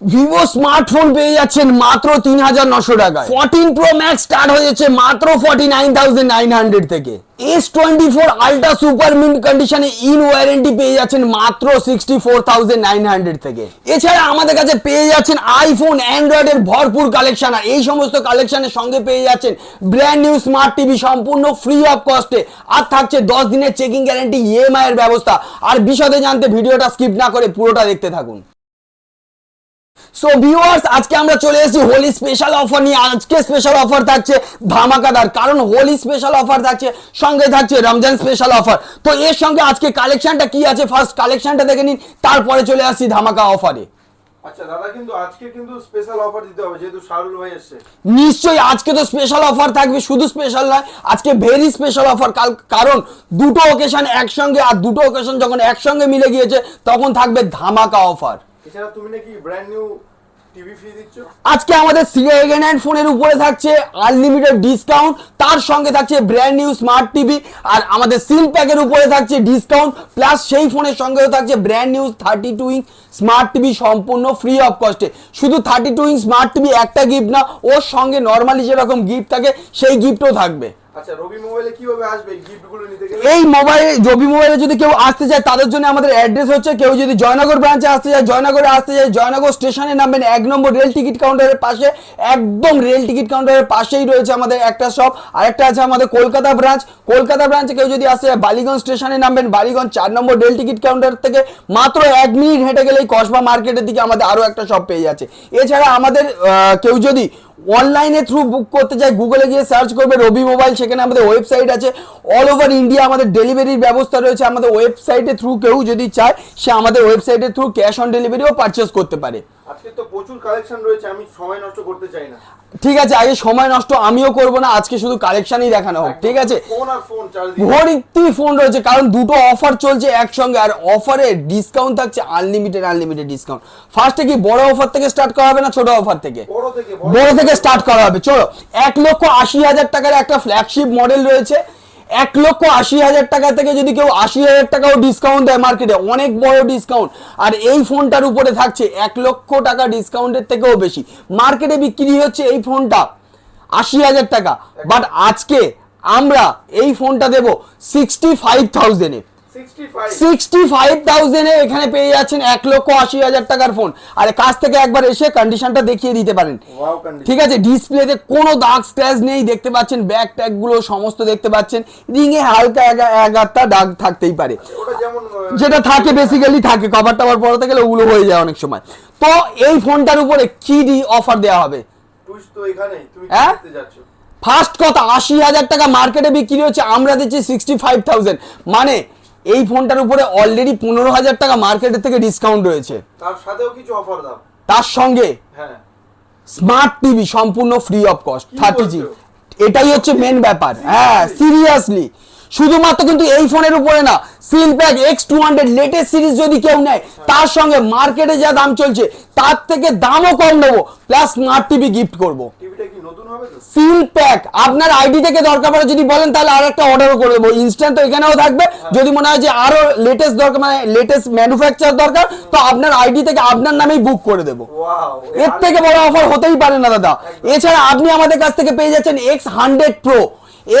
Vivo smartphone পেয়ে যাচ্ছেন মাত্র তিন হাজার নশো টাকায়। ফোরটিন প্রো ম্যাক্স স্টার্ট হয়ে যাচ্ছে মাত্র forty nine thousand nine hundred থেকে। S twenty four ultra super mint কন্ডিশনে ইন ওয়ারেন্টি পেয়ে যাচ্ছেন মাত্র sixty four thousand nine hundred থেকে। এছাড়া আমাদের কাছে পেয়ে যাচ্ছেন আইফোন অ্যান্ড্রয়েডের ভরপুর কালেকশন আর এই সমস্ত কালেকশনের সঙ্গে পেয়ে যাচ্ছেন ব্র্যান্ড নিউ স্মার্ট টিভি সম্পূর্ণ ফ্রি অফ কস্টে আর থাকছে দশ দিনের চেকিং গ্যারান্টি ইএমআই এর ব্যবস্থা। আর বিশদে জানতে ভিডিওটা স্কিপ না করে পুরোটা দেখতে থাকুন। সো ভিউয়ার্স আজকে আমরা চলে এসেছি হোলি স্পেশাল অফার নিয়ে। আজকে স্পেশাল অফার থাকছে ধামাকাদার। কারণ হোলি স্পেশাল অফার থাকছে সঙ্গে থাকছে রমজান স্পেশাল অফার তো এর সঙ্গে আজকে কালেকশনটা কি আছে? ফার্স্ট কালেকশনটা দেখে নিন তারপরে চলে আসছি ধামাকা অফারে আচ্ছা দাদা কিন্তু আজকে কিন্তু স্পেশাল অফার দিতে হবে যেহেতু শাহরুল ভাই এসছে। নিশ্চয়ই আজকে তো স্পেশাল অফার থাকবে শুধু স্পেশাল নয় আজকে ভেরি স্পেশাল অফার কারণ দুটো ওকেশন একসঙ্গে আর দুটো ওকেশন যখন একসঙ্গে মিলে গিয়েছে তখন থাকবে ধামাকা অফার এছাড়া তুমি নাকি ব্র্যান্ড নিউ আজকে আমাদের সেকেন্ড হ্যান্ড ফোনের উপরে থাকছে আনলিমিটেড ডিসকাউন্ট তার সঙ্গে থাকছে ব্র্যান্ড নিউ স্মার্ট টিভি আর আমাদের সিল প্যাকের উপরে থাকছে ডিসকাউন্ট প্লাস সেই ফোনের সঙ্গেও থাকছে brand new thirty two inch smart TV সম্পূর্ণ ফ্রি অফ কস্টে শুধু thirty two inch smart TV একটা গিফট না, ওর সঙ্গে নর্মালি যেরকম গিফট থাকে, সেই গিফটও থাকবে। আচ্ছা রবি মোবাইলে কীভাবে আসবে এই মোবাইলে জবি মোবাইলে যদি কেউ আসতে চায়, তাদের জন্য আমাদের অ্যাড্রেস হচ্ছে, কেউ যদি জয়নগর ব্রাঞ্চে আসতে চায়, জয়নগরে আসতে চায়, জয়নগর স্টেশনে নামবেন এক নম্বর রেল টিকিট কাউন্টারের পাশে, একদম রেল টিকিট কাউন্টারের পাশেই রয়েছে আমাদের একটা শপ আরেকটা আছে আমাদের কলকাতা ব্রাঞ্চ কলকাতা ব্রাঞ্চে কেউ যদি আসতে চায়, বালিগঞ্জ স্টেশনে নামবেন, বালিগঞ্জ চার নম্বর রেল টিকিট কাউন্টার থেকে মাত্র এক মিনিট হেঁটে গেলেই কসবা মার্কেটের দিকে আমাদের আরও একটা শপ পেয়ে যাচ্ছে। এছাড়া আমাদের কেউ যদি অনলাইনে থ্রু বুক করতে চাই গুগলে গিয়ে সার্চ করবে রবি মোবাইল সেখানে আমাদের ওয়েবসাইট আছে। অল ওভার ইন্ডিয়া আমাদের ডেলিভারির ব্যবস্থা রয়েছে, আমাদের ওয়েবসাইটের থ্রু কেউ যদি চায়, সে আমাদের ওয়েবসাইটের থ্রু ক্যাশ অন ডেলিভারিও পারচেস করতে পারে। আজকে তো প্রচুর কালেকশন রয়েছে আমি সময় নষ্ট করতে চাই না। ঠিক আছে আগে সময় নষ্ট আমিও করব না আজকে শুধু কালেকশনই দেখানো হোক ঠিক আছে? ফোন আর ফোন ভর্তি ফোন রয়েছে কারণ দুটো অফার চলছে একসঙ্গে আর অফারে ডিসকাউন্ট থাকছে আনলিমিটেড আনলিমিটেড ডিসকাউন্ট ফার্স্টে কি বড় অফার থেকে স্টার্ট করা হবে না ছোট অফার থেকে? বড় থেকে বড় থেকে। স্টার্ট করা হবে চলো। এক লক্ষ আশি হাজার টাকার একটা ফ্ল্যাগশিপ মডেল রয়েছে এক লক্ষ আশি হাজার টাকা থেকে যদি কেউ আশি হাজার টাকাও ডিসকাউন্ট দেয় মার্কেটে অনেক বড় ডিসকাউন্ট আর এই ফোনটার উপরে থাকছে এক লক্ষ টাকা ডিসকাউন্টের থেকেও বেশি। মার্কেটে বিক্রি হচ্ছে এই ফোনটা, আশি হাজার টাকা। বাট আজকে আমরা এই ফোনটা দেব সিক্সটি ফাইভ থাউজেন্ডে সিক্সটি ফাইভ থাউজেন্ডে এখানে পেয়ে যাচ্ছেন এক লক্ষ আশি হাজার টাকার ফোন আর কাছ থেকে একবার এসে কন্ডিশনটা দেখিয়ে দিতে পারেন। ঠিক আছে ডিসপ্লেতে কোনো দাগ স্ক্র্যাচ নেই দেখতে পাচ্ছেন ব্যাক ট্যাগগুলো সমস্ত দেখতে পাচ্ছেন। রিংয়ে হালকা এগারটা দাগ থাকতেই পারে। যেটা থাকে বেসিক্যালি থাকে কভার টাভার পরাতে গেলে ওগুলো হয়ে যায় অনেক সময়। তো এই ফোনটার উপরে কি ডি অফার দেওয়া হবে? হ্যাঁ? ফার্স্ট কথা আশি হাজার টাকা মার্কেটে বিক্রি হচ্ছে আমরা দিচ্ছি সিক্সটি ফাইভ থাউজেন্ড মানে এই ফোনটার উপরে অলরেডি পনেরো হাজার টাকা মার্কেটের থেকে ডিসকাউন্ট রয়েছে। তার সাথেও কিছু অফার দাও। তার সঙ্গে হ্যাঁ। স্মার্ট টিভি সম্পূর্ণ ফ্রি অফ কস্ট থার্টি জি এটাই হচ্ছে মেন ব্যাপার। হ্যাঁ সিরিয়াসলি শুধুমাত্র কিন্তু এই ফোনের উপরে না seal pack X two hundred latest series যদি কেউ নেয় তার সঙ্গে মার্কেটে যা দাম চলছে তার থেকে দামও কম নেব প্লাস স্মার্ট টিভি গিফট করব। সিল প্যাক আপনার আইডি থেকে দরকার পড়ে যদি বলেন তাহলে আর একটা অর্ডারও করে দেবো। ইনস্ট্যান্ট তো এখানেও থাকবে। যদি মনে হয় যে আরও লেটেস্ট দরকার মানে লেটেস্ট ম্যানুফ্যাকচার দরকার তো আপনার আইডি থেকে আপনার নামেই বুক করে দেবো। এর থেকে বড় অফার হতেই পারে না দাদা। এছাড়া আপনি আমাদের কাছ থেকে পেয়ে যাচ্ছেন X hundred pro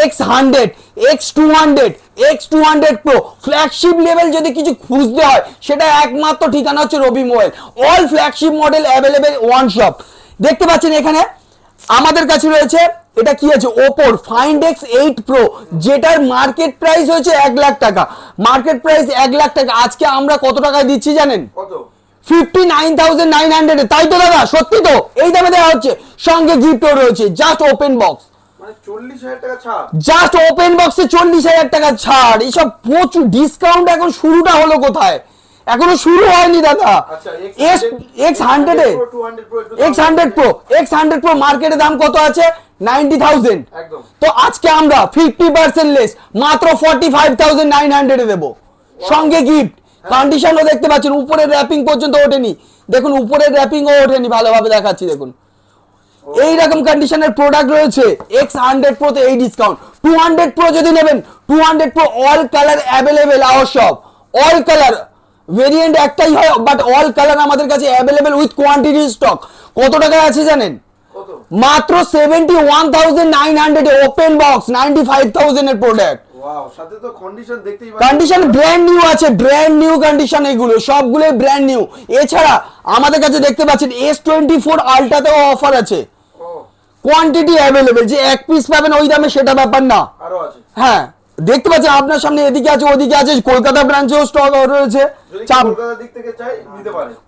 X hundred X two hundred X two hundred pro flagship level যদি কিছু খুঁজতে হয় সেটা একমাত্র ঠিকানা হচ্ছে Rabi mobile. All flagship model available one shop দেখতে পাচ্ছেন এখানে আমাদের কাছে রয়েছে এটা কি আছে ওপোর ফাইন্ড এক্স এইট প্রো যেটার মার্কেট প্রাইস হয়েছে এক লাখ টাকা। মার্কেট প্রাইস এক লাখ টাকা। আজকে আমরা কত টাকায় দিচ্ছি জানেন? Fifty nine thousand nine hundred তাই তো দাদা? সত্যি তো? এই দামে দেওয়া হচ্ছে। সঙ্গে গিফটও রয়েছে। জাস্ট ওপেন বক্স মানে জাস্ট ওপেন বক্সে চল্লিশ হাজার টাকা ছাড়। এইসব প্রচুর ডিসকাউন্ট এখন শুরুটা হলো কোথায়? এখনও শুরু হয়নি দাদা। এক্স এক্স হান্ড্রেডে pro X hundred pro X hundred pro মার্কেটে দাম কত আছে? নাইনটি থাউজেন্ড তো আজকে আমরা ফিফটি পার্সেন্ট লেস মাত্র ফর্টি ফাইভ থাউজেন্ড নাইন হান্ড্রেডে দেবো। সঙ্গে গিফট কন্ডিশনও দেখতে পাচ্ছেন উপরের র্যাপিং পর্যন্ত ওঠেনি। দেখুন উপরের র্যাপিংও ওঠেনি ভালোভাবে দেখাচ্ছি দেখুন। এই রকম কন্ডিশনের প্রোডাক্ট রয়েছে এক্স হান্ড্রেড প্রোতে এই ডিসকাউন্ট টু হান্ড্রেড প্রো যদি নেবেন two hundred pro all colour available our সব অল কালার ভেরিয়েন্ট একটাই হয় বাট অল কালার আমাদের কাছে অ্যাভেলেবেল উইথ কোয়ান্টিটি স্টক কত টাকায় আছে জানেন? মাত্র seventy one thousand nine hundred open box ninety five thousand এর প্রোডাক্ট কন্ডিশন ব্র্যান্ড নিউ আছে ব্র্যান্ড নিউ কন্ডিশন এগুলো সবগুলো ব্র্যান্ড নিউ এছাড়া আমাদের কাছে দেখতে পাচ্ছেন এস টোয়েন্টি ফোর আলট্রাতেও অফার আছে কোয়ান্টিটি অ্যাভেলেবেল যে এক পিস পাবেন ওই দামে সেটা ব্যাপার না। হ্যাঁ। দেখতে পাচ্ছেন আপনার সামনে এদিকে আছে ওদিকে আছে কলকাতা ব্রাঞ্চেও স্টক রয়েছে।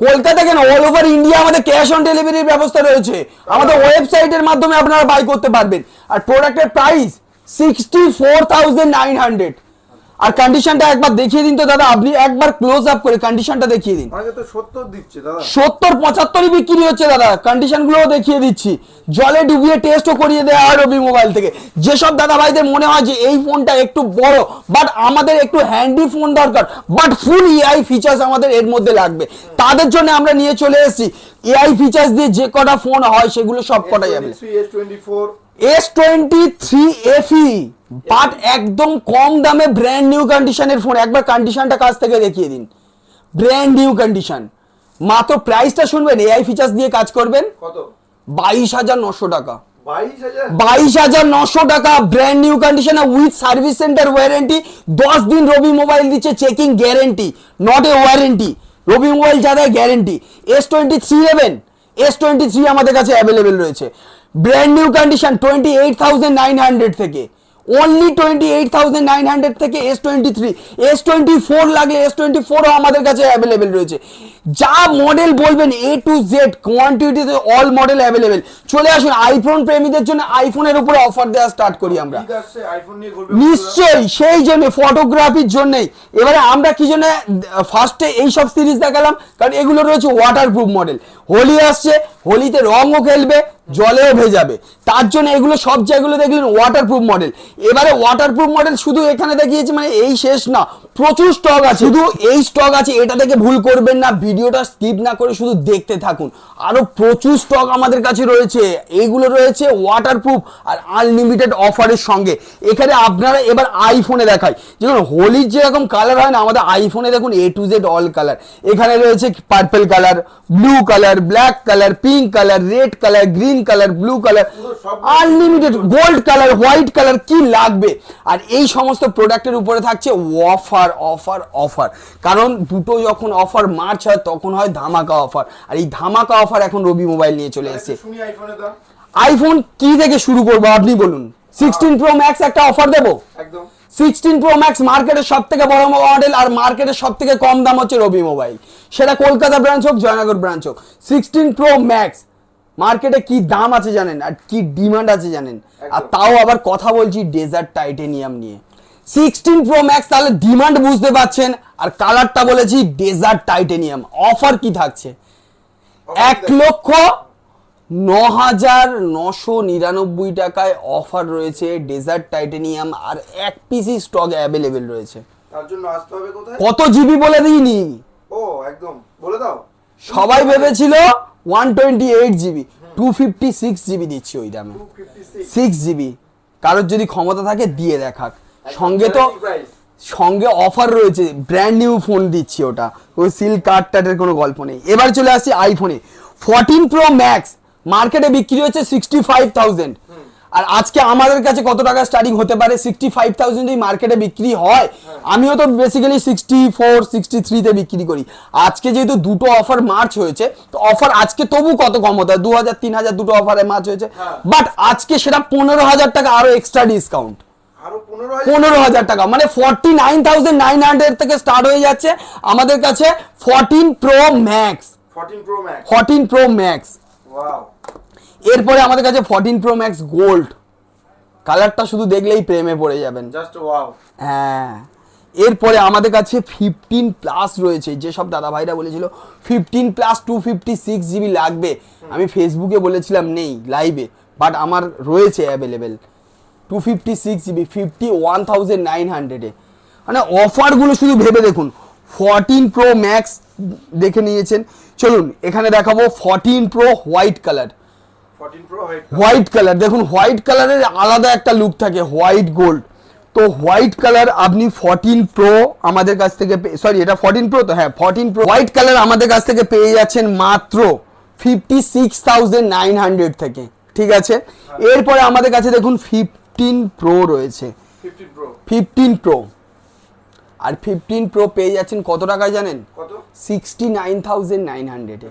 কলকাতা কেন? অল ওভার ইন্ডিয়া আমাদের ক্যাশ অন ডেলিভারির ব্যবস্থা রয়েছে। আমাদের ওয়েবসাইটের মাধ্যমে আপনারা বাই করতে পারবেন। আর প্রোডাক্টের price sixty four thousand nine hundred আর কন্ডিশনটা একবার দেখিয়ে দিন তো দাদা আপনি একবার ক্লোজ আপ করে কন্ডিশনটা দেখিয়ে দিন। অনেকে তো সত্তর দিচ্ছে দাদা। সত্তর পঁচাত্তরই বিক্রি হচ্ছে দাদা কন্ডিশন গুলোও দেখিয়ে দিচ্ছি। জলে ডুবিয়ে টেস্টও করিয়ে দেওয়া আর রবি মোবাইল থেকে। যেসব দাদা ভাইদের মনে হয় যে এই ফোনটা একটু বড় বাট আমাদের একটু হ্যান্ডি ফোন দরকার বাট ফুল এআই ফিচার্স আমাদের এর মধ্যে লাগবে। তাদের জন্য আমরা নিয়ে চলে এসেছি। এআই ফিচার্স দিয়ে যে কটা ফোন হয় সেগুলো সব কটাই যাবে এস টোয়েন্টি ফোর বাট একদম কম দামে ব্র্যান্ড নিউ কন্ডিশনের ফোন একবার কন্ডিশনটা কাছ থেকে দেখিয়ে দিন। ব্র্যান্ড নিউ কন্ডিশন মাত্র প্রাইসটা শুনবেন এআই ফিচার্স দিয়ে কাজ করবেন। কত? বাইশ হাজার নশো টাকা। বাইশ হাজার? নশো টাকা ব্র্যান্ড নিউ কন্ডিশনে উইথ সার্ভিস সেন্টার ওয়ারেন্টি দশ দিন রবি মোবাইল দিচ্ছে checking guarantee not a warranty Rabi mobile যা দেয় গ্যারেন্টি এস টোয়েন্টি থ্রি নেবেন এস টোয়েন্টি থ্রি আমাদের কাছে অ্যাভেলেবেল রয়েছে। Brand new condition twenty eight thousand nine hundred থেকে। Only twenty eight thousand nine hundred থেকে S twenty three S twenty four লাগলে S twenty ফোরও আমাদের কাছে অ্যাভেলেবেল রয়েছে। যা মডেল বলবেন এ টু জেড কোয়ান্টিটিতে অল মডেল অ্যাভেলেবেল চলে আসুন আইফোন প্রেমীদের জন্য আইফোনের উপরে অফার দেওয়া স্টার্ট করি আমরা। নিশ্চয়ই সেই জন্য ফটোগ্রাফির জন্যই। এবারে আমরা কি জন্য ফার্স্টে এই সব সিরিজ দেখালাম কারণ এগুলো রয়েছে ওয়াটারপ্রুফ মডেল হোলি আসছে হোলিতে রঙও খেলবে জলেও ভেজাবে। তার জন্য এগুলো সব জায়গাগুলো দেখলেন ওয়াটারপ্রুফ মডেল এবারে ওয়াটারপ্রুফ মডেল শুধু এখানে দেখিয়েছি মানে এই শেষ না প্রচুর স্টক আছে। শুধু এই স্টক আছে, এটা থেকে ভুল করবেন না, ভিডিওটা স্কিপ না করে শুধু দেখতে থাকুন। আরও প্রচুর স্টক আমাদের কাছে রয়েছে। এইগুলো রয়েছে ওয়াটারপ্রুফ আর আনলিমিটেড অফারের সঙ্গে। এখানে আপনারা এবার আইফোনে দেখাই। যেমন হোলির যেরকম কালার হয় না, আমাদের আইফোনে দেখুন A to Z all colour এখানে রয়েছে purple colour blue colour black colour pink colour red colour green colour blue colour unlimited gold colour white colour কি লাগবে? আর এই সমস্ত প্রোডাক্টের উপরে থাকছে অফার অফার অফার অফার কারণ দুটো যখন অফার মার্চ হয় তখন হয় ধামাকা অফার আর এই ধামাকা অফার এখন রবি মোবাইল নিয়ে চলে এসেছে। আইফোনে কি থেকে শুরু করব আপনি বলুন? সিক্সটিন প্রো ম্যাক্স একটা অফার দেবো? একদম। সিক্সটিন প্রো ম্যাক্স মার্কেটের সব থেকে বড় মডেল আর মার্কেটের সব থেকে কম দাম হচ্ছে রবি মোবাইল সেটা কলকাতা ব্রাঞ্চ হোক জয়নগর ব্রাঞ্চ হোক। সিক্সটিন প্রো ম্যাক্স মার্কেটে কি দাম আছে জানেন? আর কি ডিমান্ড আছে জানেন? আর তাও আবার কথা বলছি ডেজার্ট টাইটেনিয়াম নিয়ে। সিক্সটিন প্রো ম্যাক্স তাহলে ডিমান্ড বুঝতে পারছেন। আর কালারটা বলেছি ডেজার্ট টাইটেনিয়াম। অফার কি থাকছে? এক লক্ষ ন হাজার নশো নিরানব্বই টাকায় অফার রয়েছে ডেজার্ট টাইটেনিয়াম আর এক পিসি স্টক অ্যাভেলেবেল রয়েছে। তার জন্য আসতে হবে কোথায়? কত জিবি বলে দিইনি? ও একদম। বলে দাও। সবাই ভেবেছিল one twenty eight GB two fifty six GB দিচ্ছি ওই দামে। Six GB. কারোর যদি ক্ষমতা থাকে দিয়ে দেখাক। সঙ্গে তো সঙ্গে অফার রয়েছে ব্র্যান্ড নিউ ফোন দিচ্ছি ওটা। ওই সিল্ক কার্ড টার্টের কোনো গল্প নেই। এবার চলে আসছি আইফোনে ফোরটিন প্রো ম্যাক্স মার্কেটে বিক্রি হচ্ছে সিক্সটি ফাইভ থাউজেন্ড আর আজকে আমাদের কাছে কত টাকা স্টার্টিং হতে পারে? সিক্সটি ফাইভ থাউজেন্ডই মার্কেটে বিক্রি হয়। আমিও তো বেসিক্যালি সিক্সটি ফোর সিক্সটি থ্রিতে বিক্রি করি। আজকে যেহেতু দুটো অফার মার্চ হয়েছে তো অফার আজকে তবু কত কম হতে হয় দু হাজার তিন হাজার দুটো অফারে মার্চ হয়েছে। হ্যাঁ। বাট আজকে সেটা পনেরো হাজার টাকা আরও এক্সট্রা ডিসকাউন্ট পনেরো হাজার টাকা। মানে forty nine thousand nine hundred থেকে স্টার্ট হয়ে যাচ্ছে। আমাদের কাছে fourteen pro max fourteen pro max এরপরে আমাদের কাছে ফোরটিন প্রো ম্যাক্স গোল্ড কালারটা শুধু দেখলেই প্রেমে পড়ে যাবেন। জাস্ট ওয়াও হ্যাঁ। এরপরে আমাদের কাছে ফিফটিন প্লাস রয়েছে। যেসব দাদা ভাইরা বলেছিল fifteen plus two fifty six GB লাগবে। আমি ফেসবুকে বলেছিলাম নেই লাইভে বাট আমার রয়েছে available two fifty six GB fifty one thousand nine হান্ড্রেডে মানে অফারগুলো শুধু ভেবে দেখুন ফোরটিন প্রো ম্যাক্স দেখে নিয়েছেন। চলুন এখানে দেখাবো fourteen pro white colour white colour দেখুন হোয়াইট কালারের আলাদা একটা লুক থাকে হোয়াইট গোল্ড তো হোয়াইট কালার আপনি ফোরটিন প্রো আমাদের কাছ থেকে সরি এটা ফোরটিন প্রো তো হ্যাঁ ফোরটিন প্রো হোয়াইট কালার আমাদের কাছ থেকে পেয়ে যাচ্ছেন মাত্র fifty six thousand nine hundred থেকে ঠিক আছে? এরপরে আমাদের কাছে দেখুন ফিফটিন প্রো রয়েছে। ফিফটিন প্রো আর ফিফটিন প্রো পেয়ে যাচ্ছেন কত টাকায় জানেন? সিক্সটি নাইন থাউজেন্ড নাইন হান্ড্রেডে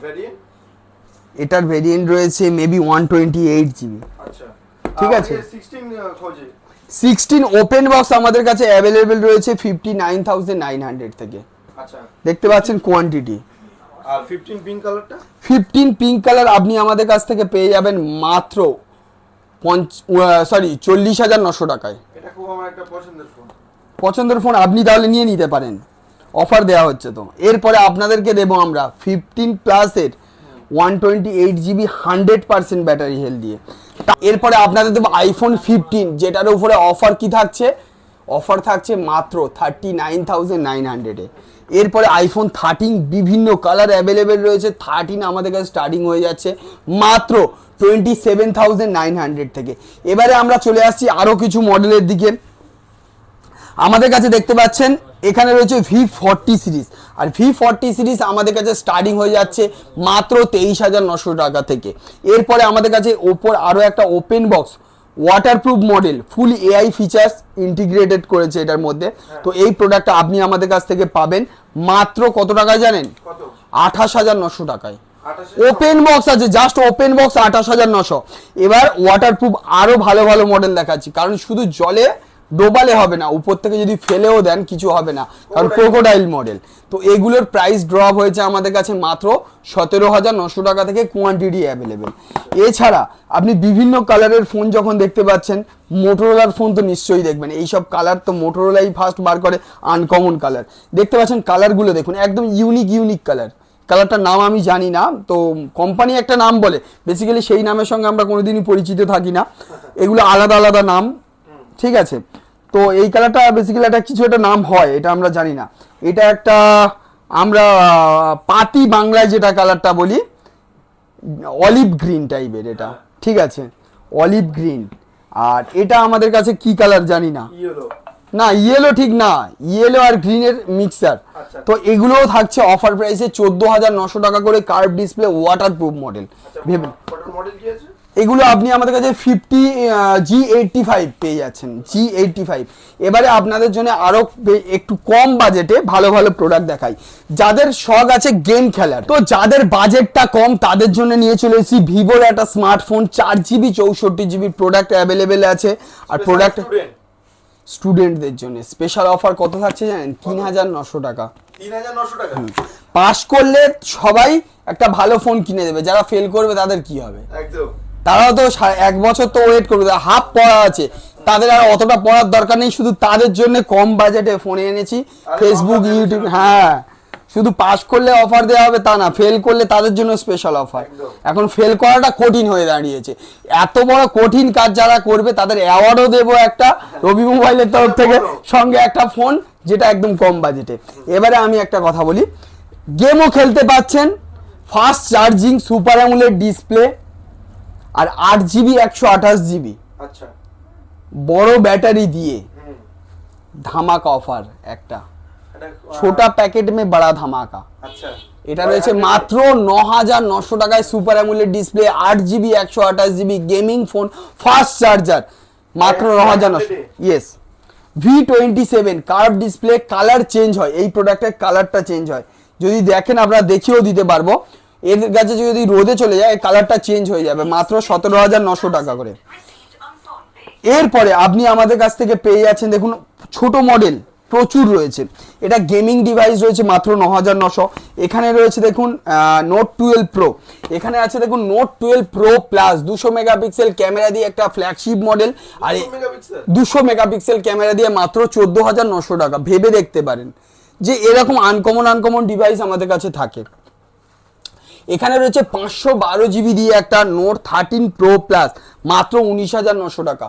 এটার ভেরিয়েন্ট রয়েছে maybe one twenty eight GB ঠিক আছে। সিক্সটিন ওপেন বক্স আমাদের কাছে অ্যাভেলেবেল রয়েছে fifty nine thousand nine hundred থেকে। আচ্ছা। দেখতে পাচ্ছেন কোয়ান্টিটি আর ফিফটিন পিঙ্ক কালারটা ফিফটিন পিঙ্ক কালার আপনি আমাদের কাছ থেকে পেয়ে যাবেন মাত্র পঞ্চ সরি চল্লিশ হাজার নশো টাকায়। পছন্দের ফোন আপনি তাহলে নিয়ে নিতে পারেন। অফার দেওয়া হচ্ছে তো। এরপরে আপনাদেরকে দেবো আমরা ফিফটিন প্লাসের one twenty eight GB hundred percent battery health দিয়ে। এরপরে আপনাদের দেবো আইফোন ফিফটিন যেটার উপরে অফার কি থাকছে? অফার থাকছে মাত্র থার্টি নাইন থাউজেন্ড নাইন হান্ড্রেডে এরপরে আইফোন থার্টিন বিভিন্ন কালার অ্যাভেলেবেল রয়েছে। থার্টিন আমাদের কাছে স্টার্টিং হয়ে যাচ্ছে। মাত্র twenty seven thousand nine hundred থেকে। এবারে আমরা চলে আসছি আরও কিছু মডেলের দিকে। আমাদের কাছে দেখতে পাচ্ছেন এখানে রয়েছে ভি ফর্টি সিরিজ আর ভি ফর্টি সিরিজ আমাদের কাছে স্টার্টিং হয়ে যাচ্ছে মাত্র তেইশ হাজার নশো টাকা থেকে। এরপরে আমাদের কাছে ওপর আরও একটা open box waterproof model full AI features integrated করেছে এটার মধ্যে। তো এই প্রোডাক্টটা আপনি আমাদের কাছ থেকে পাবেন মাত্র কত টাকায় জানেন? আঠাশ হাজার নশো টাকায়। ওপেন বক্স আছে জাস্ট ওপেন বক্স আঠাশ হাজার নশো। এবার ওয়াটারপ্রুফ আরও ভালো ভালো মডেল দেখাচ্ছি কারণ শুধু জলে ডোবালে হবে না উপর থেকে যদি ফেলেও দেন কিছু হবে না কারণ ক্রোকোডাইল মডেল তো এগুলোর প্রাইস ড্রপ হয়েছে আমাদের কাছে মাত্র সতেরো হাজার নশো টাকা থেকে কোয়ান্টিটি অ্যাভেলেবেল এছাড়া আপনি বিভিন্ন কালারের ফোন যখন দেখতে পাচ্ছেন মোটোরোলার ফোন তো নিশ্চয়ই দেখবেন এইসব কালার তো মোটোরোলাই ফার্স্ট বার করে আনকমন কালার দেখতে পাচ্ছেন কালারগুলো দেখুন একদম ইউনিক ইউনিক কালার কালারটার নাম আমি জানি না, তো কোম্পানি একটা নাম বলে। বেসিক্যালি সেই নামের সঙ্গে আমরা কোনোদিনই পরিচিত থাকি না। এগুলো আলাদা আলাদা নাম, ঠিক আছে? তো এই কালারটা বেসিক্যালি একটা কিছু একটা নাম হয়, এটা আমরা জানি না। এটা একটা, আমরা পাতি বাংলায় যেটা কালারটা বলি অলিভ গ্রিন টাইপের এটা, ঠিক আছে? অলিভ গ্রিন আর এটা আমাদের কাছে কি কালার জানি না। না ইয়েলো ঠিক না। ইয়েলো আর গ্রিনের মিক্সার আচ্ছা। তো এগুলোও থাকছে অফার প্রাইসে চোদ্দ হাজার নশো টাকা করে curve display water proof model ভেবেন model কি আছে? এগুলো আপনি আমাদের কাছে ফিফটি জি এইটটি ফাইভ পেয়ে যাচ্ছেন। জি এইটটি ফাইভ এবারে আপনাদের জন্য আরও বে- একটু কম বাজেটে ভালো ভালো প্রোডাক্ট দেখাই। যাদের শখ আছে গেম খেলার। তো যাদের বাজেটটা কম তাদের জন্য নিয়ে চলে এসেছি ভিভোর একটা স্মার্টফোন চার জিবি চৌষট্টি জিবি প্রোডাক্ট অ্যাভেলেবেল আছে। আর প্রোডাক্ট স্টুডেন্টদের জন্য। স্পেশাল অফার কত থাকছে জানেন? তিন হাজার নশো টাকা। পাস করলে সবাই একটা ভালো ফোন কিনে দেবে। যারা ফেল করবে তাদের কি হবে? তারা তারাও তো এক বছর তো ওয়েট করবে। হাফ পড়া আছে। তাদের আর অতটা পড়ার দরকার নেই। শুধু তাদের জন্য কম বাজেটে ফোনে এনেছি। ফেসবুক ইউটিউব হ্যাঁ। শুধু পাস করলে অফার দেওয়া হবে তা না ফেল করলে তাদের জন্য স্পেশাল অফার এখন ফেল করাটা কঠিন হয়ে দাঁড়িয়েছে। এত বড় কঠিন কাজ যারা করবে তাদের অ্যাওয়ার্ডও দেবো একটা রবি মোবাইলের তরফ থেকে। সঙ্গে একটা ফোন যেটা একদম কম বাজেটে এবারে আমি একটা কথা বলি। গেমও খেলতে পাচ্ছেন। Fast charging super AMOLED display আর আট জিবি একশো আঠাশ জিবি আচ্ছা। বড় ব্যাটারি দিয়ে ধামাকা অফার একটা। ছোটা প্যাকেট মে বড়া ধামাকা আচ্ছা এটা রয়েছে মাত্র ন হাজার নশো টাকায় সুপার অ্যামুলেট ডিসপ্লে আট জিবি একশো আঠাশ GB gaming phone fast charger মাত্র ন হাজার নশো। Yes V twenty seven curve display colour change হয়। এই প্রোডাক্টের কালারটা চেঞ্জ হয়। যদি দেখেন আমরা দেখিয়েও দিতে পারব। এর কাছে যদি রোদে চলে যায় কালারটা চেঞ্জ হয়ে যাবে মাত্র সতেরো হাজার নশো টাকা করে. এরপরে আপনি আমাদের কাছ থেকে পেয়ে যাচ্ছেন দেখুন ছোট মডেল প্রচুর রয়েছে। এটা গেমিং ডিভাইস রয়েছে মাত্র ন হাজার নশো। এখানে রয়েছে দেখুন নোট টুয়েলভ প্রো এখানে আছে দেখুন নোট টুয়েলভ প্রো প্লাস দুশো মেগাপিক্সেল ক্যামেরা দিয়ে একটা ফ্ল্যাগশিপ মডেল আর দুশো মেগাপিক্সেল? ক্যামেরা দিয়ে মাত্র চোদ্দ হাজার নশো টাকা। ভেবে দেখতে পারেন যে এরকম আনকমন আনকমন ডিভাইস আমাদের কাছে থাকে। এখানে রয়েছে পাঁচশো বারো জিবি দিয়ে একটা নোট থার্টিন প্রো প্লাস মাত্র উনিশ হাজার নশো টাকা।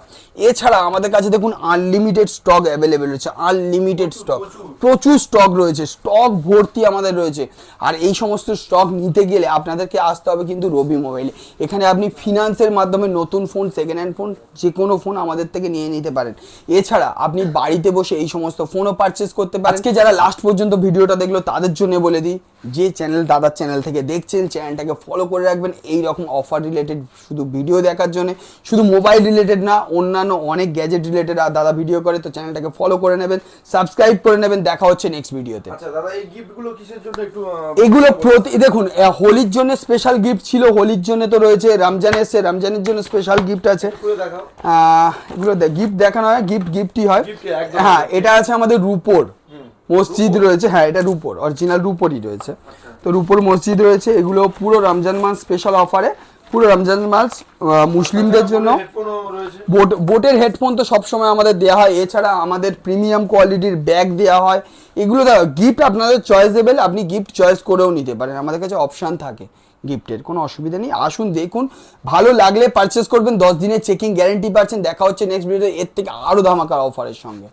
এছাড়া আমাদের কাছে দেখুন আনলিমিটেড স্টক অ্যাভেলেবেল রয়েছে আনলিমিটেড স্টক প্রচুর স্টক রয়েছে স্টক ভর্তি আমাদের রয়েছে। আর এই সমস্ত স্টক নিতে গেলে আপনাদেরকে আসতে হবে কিন্তু রবি মোবাইলে এখানে আপনি ফিনান্সের মাধ্যমে নতুন ফোন সেকেন্ড হ্যান্ড ফোন যে কোনো ফোন আমাদের থেকে নিয়ে নিতে পারেন। এছাড়া আপনি বাড়িতে বসে এই সমস্ত ফোনও পারচেস করতে পারেন। আজকে যারা লাস্ট পর্যন্ত ভিডিওটা দেখল, তাদের জন্য বলে দিই, যে চ্যানেল দাদার চ্যানেল থেকে দেখছেন চ্যানেলটাকে ফলো করে রাখবেন। এই রকম অফার রিলেটেড শুধু ভিডিও দেখার জন্য। শুধু মোবাইল রিলেটেড না অন্যান্য অনেক গ্যাজেট রিলেটেড আর দাদা ভিডিও করে তো চ্যানেলটাকে ফলো করে নেবেন সাবস্ক্রাইব করে নেবেন দেখা হচ্ছে নেক্সট ভিডিওতে আচ্ছা এগুলো প্রতি দেখুন হোলির জন্য স্পেশাল গিফট ছিল হোলির জন্য তো রয়েছে রমজান এসছে রমজানের জন্য স্পেশাল গিফট আছে। এগুলো গিফট দেখানো হয় গিফট গিফটই হয়। হ্যাঁ এটা আছে আমাদের রুপোর। মসজিদ রয়েছে হ্যাঁ এটা রুপোর অরিজিনাল রুপোরই রয়েছে। তো রুপোর মসজিদ রয়েছে এগুলো পুরো রমজান মাস স্পেশাল অফারে পুরো রমজান মাস মুসলিমদের জন্য। বোট বোটের হেডফোন তো সবসময় আমাদের দেওয়া হয়। এছাড়া আমাদের প্রিমিয়াম কোয়ালিটির ব্যাগ দেওয়া হয়। এগুলো গিফট আপনাদের চয়েসেবল আপনি গিফট চয়েস করেও নিতে পারেন। আমাদের কাছে অপশান থাকে গিফটের কোনো অসুবিধা নেই। আসুন দেখুন। ভালো লাগলে পারচেস করবেন। দশ দিনের চেকিং গ্যারেন্টি পাচ্ছেন। দেখা হচ্ছে নেক্সট ভিডিওতে এর থেকে আরও ধামাকার অফারের সঙ্গে।